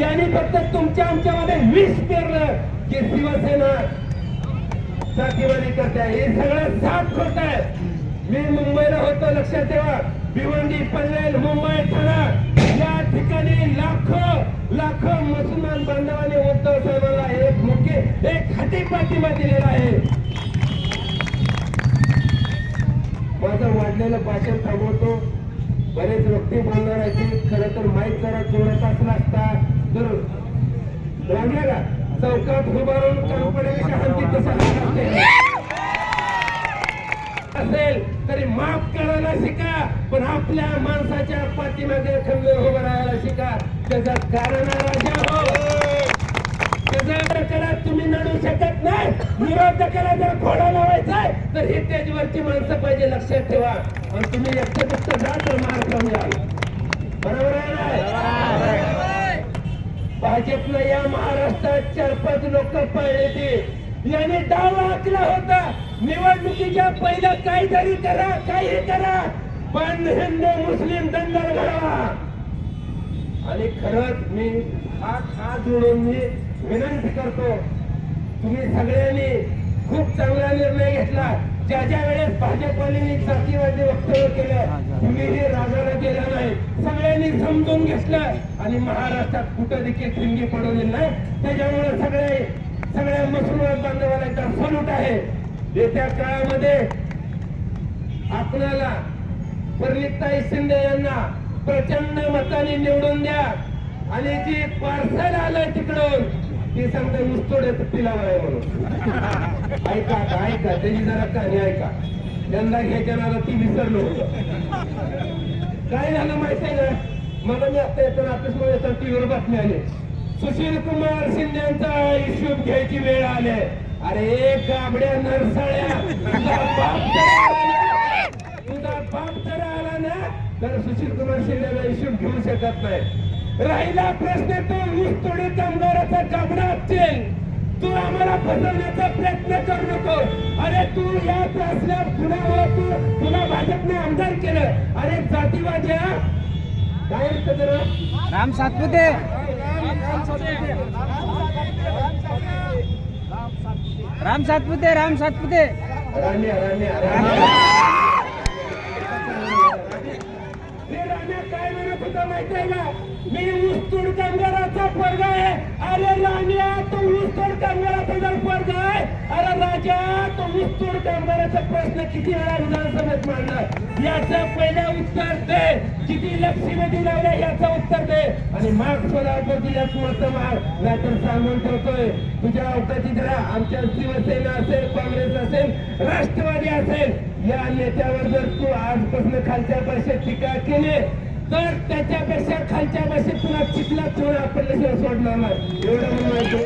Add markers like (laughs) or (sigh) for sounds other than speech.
यांनी विष पेरलं. की शिवसेना जातीवादी करते हे सगळं साफ खोट आहे. मी मुंबईला होतो लक्षात ठेवा. भिवंडी पनवेल मुंबई ठाणा. या ठिकाणी लाखो लाखो मुसलमान बांधवांनी उद्धव साहेबांना एक मुख्य एक हाती पाठिंबा दिलेला आहे. माझं वाढलेलं भाषण थांबवतो. बरेच व्यक्ती बोलणार आहेत खरं तर माहीत जरा जोरात असला असता तर लागले चौकात उभारून कंपनीच्या हद्दीत तसं असेल तरी माफ करायला शिका पण आपल्या माणसाच्या पाठीमागे खंबीर उभं राहायला शिका. त्याचं कारण राजा हो. त्याच्या तुम्ही नडू शकत नाही. विरोधकाला जर घोडा लावायचा तर हे स्टेजवरची माणसं पाहिजे लक्षात ठेवा. आणि तुम्ही एकटं फक्त जा तर मार बरोबर आहे भाजपनं या महाराष्ट्रात चार पाच लोक पळले ते. याने डाव आखला होता. निवडणुकीच्या पहिलं काहीतरी करा काही करा. पण हिंदू मुस्लिम दंगल घडवा. आणि खरंच मी हात हात जोडून मी विनंती करतो. तुम्ही सगळ्यांनी खूप चांगला निर्णय घेतला. ज्या ज्या वेळेस भाजपने जातीवादी वक्तव्य केलं तुम्ही हे रागाला गेला नाही. सगळ्यांनी समजून घेतलं आणि महाराष्ट्रात कुठं देखील ठिंगी पडवली नाही. त्याच्यामुळे सगळे सगळ्या मुसलमान बांधवाला एकदा सलूट आहे. येत्या काळामध्ये आपल्याला परिणिताई शिंदे यांना प्रचंड मताने निवडून द्या. आणि जी पार्सल आलं तिकडून ती सांगते नुसतोड तिला आहे म्हणून. (laughs) ऐका आता, ऐका त्याची जरा कहाणी ऐका. यंदा घ्यायच्या नाला ती विसरलो काय झालं माहिती आहे ना मला मी आता येताना ऑफिसमध्ये येताना टीव्हीवर बातमी आली. सुशील कुमार शिंदे यांचा हिशोब घ्यायची वेळ आली. अरे काबड्या नरसाळ्या. तुझा बाप जर आला ना. तर सुशील कुमार शिंदेला हिशोब घेऊ शकत नाही. राहिला प्रश्न तो ऊस तोडी कामगाराचा गाबडा असेल तू आम्हाला फसवण्याचा प्रयत्न करू नको अरे तू याच असल्या पुण्यामुळे तू तुला भाजपने आमदार केलं अरे जातीवाद्या काय असतं जरा राम सातपुते राम सातपुते राम सातपुते राण्या राण्या राण्या ते राण्या काय म्हणत होता माहिती आहे का? मी ऊसतोड कामगाराचा पोरगा आहे. अरे राण्या तो ऊसतोड कामगाराचा जर पोरगा आहे अरे राजा तो ऊसतोड कामगाराचा प्रश्न किती वेळा विधानसभेत मांडला? याचं पहिलं उत्तर दे. किती लक्ष्मीमध्ये लावल्या याचं उत्तर दे. आणि मार्क्स स्वतःवर दिल्यात मत मार नाहीतर सांगून ठेवतोय तुझ्या अवकाशी जरा आमच्या शिवसेना असेल काँग्रेस असेल राष्ट्रवादी असेल या नेत्यावर जर तू आजपासून खालच्या भाषेत टीका केली तर त्याच्यापेक्षा खालच्या भाषेत तुला चिखला चोळा आपण सोडणार नाही. एवढं म्हणून